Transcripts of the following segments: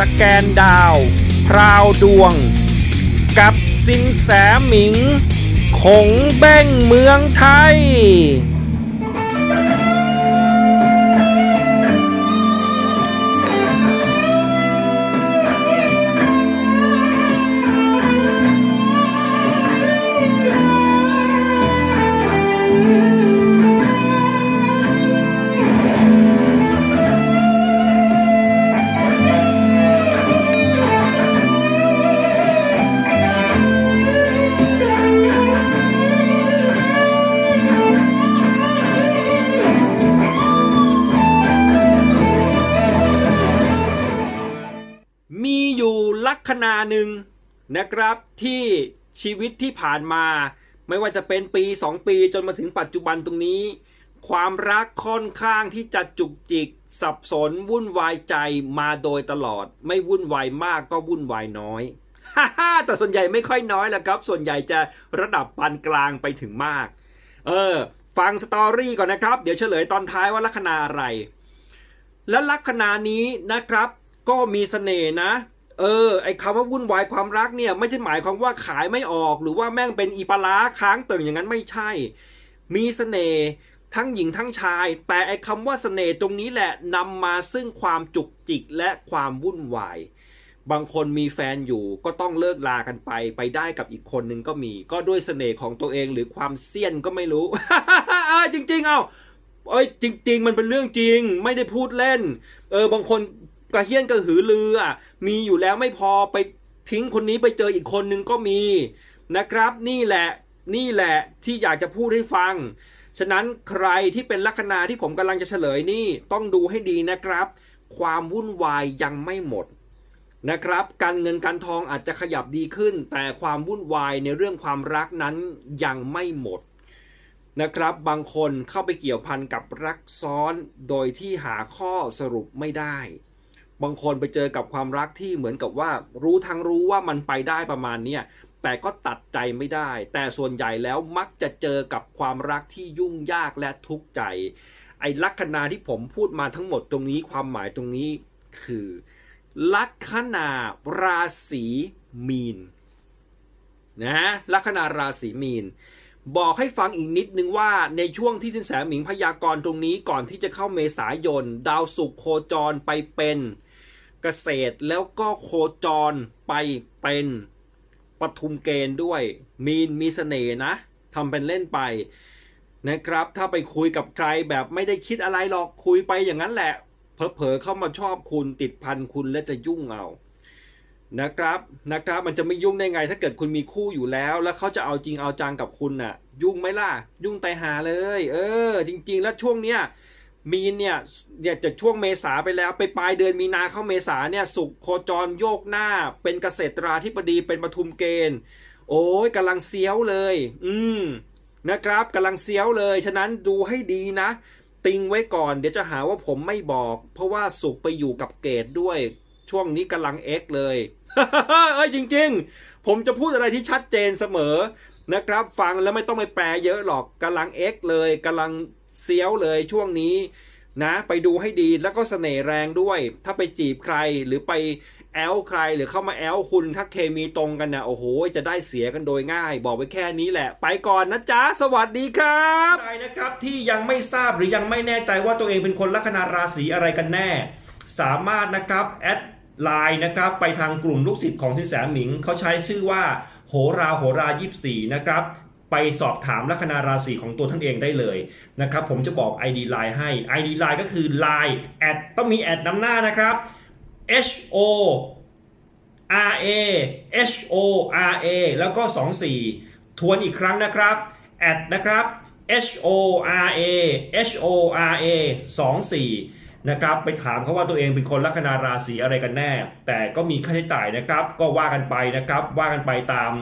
สแกนดาว พราวดวง กับสินแสหมิงคงเบ้งเมืองไทย หนึ่งนะครับที่ชีวิตที่ผ่านมา ไม่ว่าจะเป็นปี 2 ปีจนมาถึงปัจจุบันตรงนี้ ความรักค่อนข้างที่จะจุกจิก สับสนวุ่นวายใจมาโดยตลอด ไม่วุ่นวายมากก็วุ่นวายน้อยฮ่าฮ่าแต่ส่วนใหญ่ไม่ค่อยน้อยแหละครับ ส่วนใหญ่จะระดับปานกลางไปถึงมาก เออ ฟังสตอรี่ก่อนนะครับ เดี๋ยวเฉลยตอนท้ายว่าลัคนาอะไร และลัคนานี้นะครับ ก็มีเสน่ห์นะ เออไอ้คำว่าวุ่นวายความรักเนี่ยไม่ใช่หมายความว่าขายไม่ออก หรือว่าแม่งเป็นอีปลาค้างเติ่งอย่างนั้นไม่ใช่ มีเสน่ห์ทั้งหญิงทั้งชาย แต่ไอ้คำว่าเสน่ห์ตรงนี้แหละนำมาซึ่งความจุกจิกและความวุ่นวาย บางคนมีแฟนอยู่ก็ต้องเลิกลากันไป ไปได้กับอีกคนนึงก็มี ก็ด้วยเสน่ห์ของตัวเองหรือความเซียนก็ไม่รู้ จริง ๆ เอ้าเอ้ยจริง ๆ มันเป็นเรื่องจริง ไม่ได้พูดเล่น เออบางคน กระเฮี้ยนกระหือรืออะมีอยู่แล้วไม่พอไปทิ้งคนนี้ไปเจออีกคนนึงก็มีนะครับ นี่แหละนี่แหละที่อยากจะพูดให้ฟัง ฉะนั้นใครที่เป็นลัคนาที่ผมกำลังจะเฉลยนี่ต้องดูให้ดีนะครับ ความวุ่นวายยังไม่หมดนะครับ การเงินการทองอาจจะขยับดีขึ้น แต่ความวุ่นวายในเรื่องความรักนั้นยังไม่หมดนะครับ บางคนเข้าไปเกี่ยวพันกับรักซ้อนโดยที่หาข้อสรุปไม่ได้ บางคนไปเจอกับความรักที่เหมือนกับว่า รู้ทั้งรู้ว่ามันไปได้ประมาณเนี้ยแต่ก็ตัดใจไม่ได้ แต่ส่วนใหญ่แล้วมักจะเจอกับความรักที่ยุ่งยากและทุกข์ใจ ไอ้ลัคนาที่ผมพูดมาทั้งหมดตรงนี้ความหมายตรงนี้คือ ลัคนาราศีมีนนะลัคนาราศีมีน บอกให้ฟังอีกนิดนึงว่าในช่วงที่สินแสหมิงพยากรณ์ตรงนี้ก่อนที่จะเข้าเมษายน ดาวศุกร์โคจรไปเป็น เกษตรแล้วก็โคจรไปเป็นปทุมเกณฑ์ด้วย มีนมีเสน่ห์นะทำเป็นเล่นไปนะครับ ถ้าไปคุยกับใครแบบไม่ได้คิดอะไรหรอกคุยไปอย่างนั้นแหละเผลอๆเข้ามาชอบคุณติดพันคุณและจะยุ่งเอานะครับนะครับมันจะไม่ยุ่งได้ไง ถ้าเกิดคุณมีคู่อยู่แล้ว แล้วเขาจะเอาจริงเอาจังกับคุณน่ะ ยุ่งไหมล่ะ ยุ่งไตหาเลย เออ จริง ๆ แล้วช่วงเนี้ย มีนเนี่ยเนี่ยจะช่วงเมษาไปแล้วไปปลายเดือนมีนาเข้าเมษาเนี่ยสุขโคจรโยกหน้า เป็นเกษตราธิบดีเป็นปทุมเกณฑ์ โอ้ยกำลังเซียวเลย อืมนะครับกำลังเซียวเลย ฉะนั้นดูให้ดีนะ ติงไว้ก่อน เดี๋ยวจะหาว่าผมไม่บอก เพราะว่าสุขไปอยู่กับเกตด้วย ช่วงนี้กำลังเอ็กเลยเอ้ยจริง ๆ ผมจะพูดอะไรที่ชัดเจนเสมอนะครับ ฟังแล้วไม่ต้องไปแปลเยอะหรอกกำลังเอ็กเลยกำลัง เซียวเลยช่วงนี้นะไปดูให้ดีแล้วก็เสน่ห์แรงด้วย ถ้าไปจีบใครหรือไปแอลใครหรือเข้ามาแอลคุณถ้าเคมีตรงกันนะโอ้โห จะได้เสียกันโดยง่าย บอกไว้แค่นี้แหละ ไปก่อนนะจ๊ะ สวัสดีครับใครนะครับที่ยังไม่ทราบหรือยังไม่แน่ใจว่าตัวเองเป็นคนลัคนาราศีอะไรกันแน่ สามารถนะครับแอดไลน์นะครับไปทางกลุ่มลูกศิษย์ของสินแสหมิงเขาใช้ชื่อว่าโหราโหรา 24 นะครับ ไปสอบถามลัคนาราศีของตัวท่านเองได้เลยนะครับ ผมจะบอก ID Line ให้ ID Line ก็คือ Line แอดต้องมีแอดนำหน้านะครับ H O R A H O R A แล้วก็ 24 ทวนอีกครั้งนะครับแอดนะครับ H O R A H O R A 24 นะครับ ไปถามเขาว่าตัวเองเป็นคนลัคนาราศีอะไรกันแน่ แต่ก็มีค่าใช้จ่ายนะครับ ก็ว่ากันไปนะครับ ว่ากันไปตาม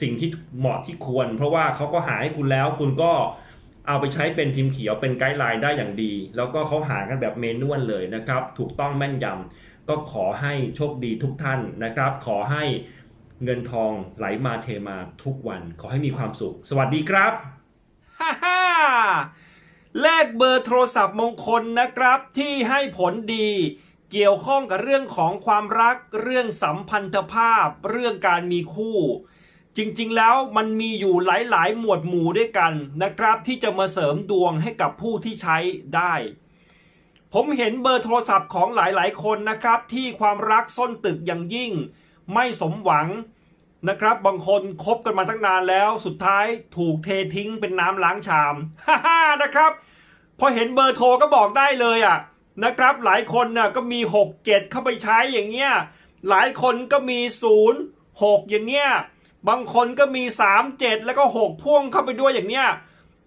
สิ่งที่เหมาะที่ควร เพราะว่าเขาก็หาให้คุณแล้ว คุณก็เอาไปใช้เป็นพิมพ์เขียวเป็นไกด์ไลน์ได้อย่างดี แล้วก็เขาหากันแบบเมนวลเลยนะครับ ถูกต้องแม่นยำก็ขอให้โชคดีทุกท่านนะครับ ขอให้เงินทองไหลมาเทมาทุกวัน ขอให้มีความสุข สวัสดีครับฮ่าฮ่าแลกเบอร์โทรศัพท์มงคลนะครับ ที่ให้ผลดี เกี่ยวข้องกับเรื่องของความรัก เรื่องสัมพันธภาพ เรื่องการมีคู่ จริงๆ แล้วมันมีอยู่หลายๆ หมวดหมู่ด้วยกันนะครับ ที่จะมาเสริมดวงให้กับผู้ที่ใช้ได้ ผมเห็นเบอร์โทรศัพท์ของหลายๆ คนนะครับ ที่ความรักส้นตึกอย่างยิ่ง ไม่สมหวังนะครับ บางคนคบกันมาตั้งนานแล้วสุดท้ายถูกเททิ้งเป็นน้ำล้างชามฮ่าๆนะครับ พอเห็นเบอร์โทรก็บอกได้เลยอะนะครับ หลายคนน่ะก็มี 6 7 เข้าไปใช้อย่างเงี้ยหลายคนก็มี 0 6 อย่างเงี้ย บางคนก็มี 3 7 แล้วก็ 6 พ่วงเข้าไปด้วยอย่างเนี้ย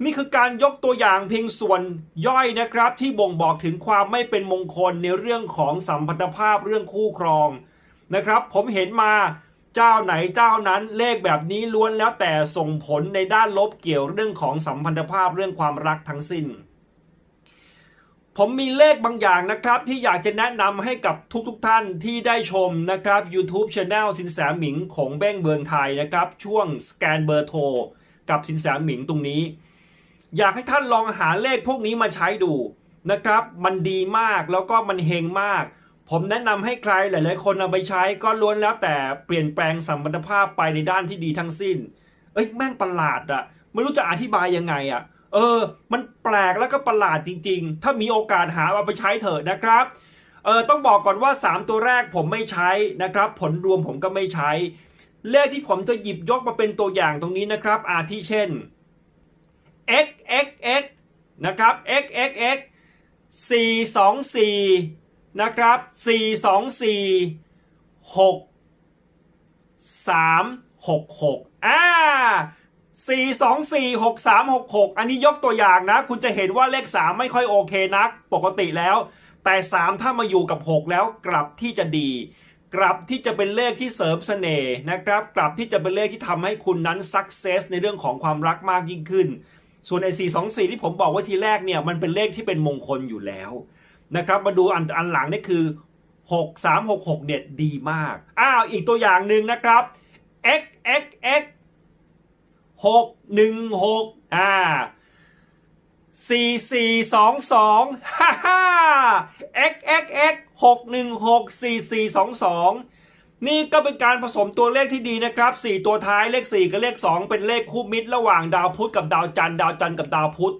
นี่คือการยกตัวอย่างเพียงส่วนย่อยนะครับ ที่บ่งบอกถึงความไม่เป็นมงคลในเรื่องของสัมพันธภาพเรื่องคู่ครองนะครับ ผมเห็นมาเจ้าไหนเจ้านั้นเลขแบบนี้ล้วนแล้วแต่ส่งผลในด้านลบเกี่ยวเรื่องของสัมพันธภาพเรื่องความรักทั้งสิ้น ผมมีเลขบางอย่างนะครับ ที่อยากจะแนะนำให้กับทุกๆทท่านที่ได้ชมนะครับ YouTube Channel สินแสหมิงของเบ้งเบืองไทยนะครับ ช่วงสแกนเบอร์โทรกับสินแสหมิงตรงนี้ อยากให้ท่านลองหาเลขพวกนี้มาใช้ดูนะครับ มันดีมากแล้วก็มันเฮงมาก ผมแนะนำให้ใครหลายๆ คนเอาไปใช้ก็ล้วนแล้วแต่เปลี่ยนแปลงสัมพันธภาพไปในด้านที่ดีทั้งสิ้น เอ้ยแม่งประหลาดอะไม่รู้จะอธิบายยังไงอะ เออ มันแปลกแล้วก็ประหลาดจริง ๆ ถ้ามีโอกาสหาเอาไปใช้เถอะนะครับเออต้องบอกก่อนว่า 3 ตัวแรกผมไม่ใช้นะครับ ผลรวมผมก็ไม่ใช้ เลขที่ผมจะหยิบยกมาเป็นตัวอย่างตรงนี้นะครับ อาทิเช่น x x x นะครับ x x x 4 2 4 นะครับ 4 2 4 6 3 6 6อ่า 4 2 4 6 3 6 6 อันนี้ยกตัวอย่างนะ คุณจะเห็นว่าเลข 3 ไม่ค่อยโอเคนัก ปกติแล้ว แต่ 3 ถ้ามาอยู่กับ 6 แล้วกลับที่จะดี กลับที่จะเป็นเลขที่เสริมเสน่ห์นะครับ กลับที่จะเป็นเลขที่ทำให้คุณนั้นสักเซสในเรื่องของความรักมากยิ่งขึ้น ส่วนไอ้4 2 4 ที่ผมบอกว่าทีแรกเนี่ยมันเป็นเลขที่เป็นมงคลอยู่แล้วนะครับมาดูอันอันหลังนี่คือ 6 3 6 6 เนี่ยดีมาก อ้าวอีกตัวอย่างหนึ่งนะครับ x x x หกหนึ่งหกอ่าสี่สี่สองสองฮ่าฮ่า x x x หกหนึ่งหกสี่สี่สองสองนี่ก็เป็นการผสมตัวเลขที่ดีนะครับสี่ตัวท้ายเลขสี่กับเลขสองเป็นเลขคู่มิตรระหว่างดาวพุธกับดาวจันทร์ดาวจันทร์กับดาวพุธ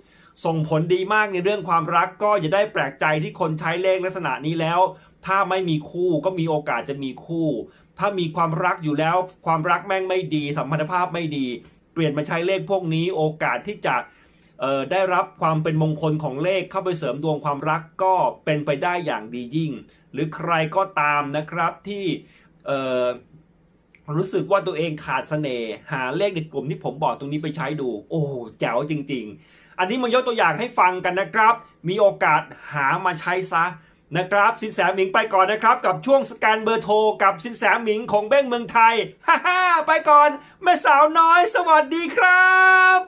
ส่งผลดีมากในเรื่องความรักก็อย่าได้แปลกใจที่คนใช้เลขลักษณะนี้แล้ว ถ้าไม่มีคู่ก็มีโอกาสจะมีคู่ ถ้ามีความรักอยู่แล้ว ความรักแม่งไม่ดี สัมพันธภาพไม่ดี ปลี่ยนมาใช้เลขพวกนี้โอกาสที่จะได้รับความเป็นมงคลของเลขเข้าไปเสริมดวงความรักก็เป็นไปได้อย่างดียิ่ง หรือใครก็ตามนะครับที่รู้สึกว่าตัวเองขาดเสน่ห์หาเลขในกลุ่มที่ผมบอกตรงนี้ไปใช้ดู โอ้แจ๋วจริง ๆ อันนี้มายกตัวอย่างให้ฟังกันนะครับ มีโอกาสหามาใช้ซะ นะครับสินแสหมิงไปก่อนนะครับกับช่วงสแกนเบอร์โทรกับสินแสหมิงของเบ้งเมืองไทยฮ่าฮ่าไปก่อนแม่สาวน้อยสวัสดีครับ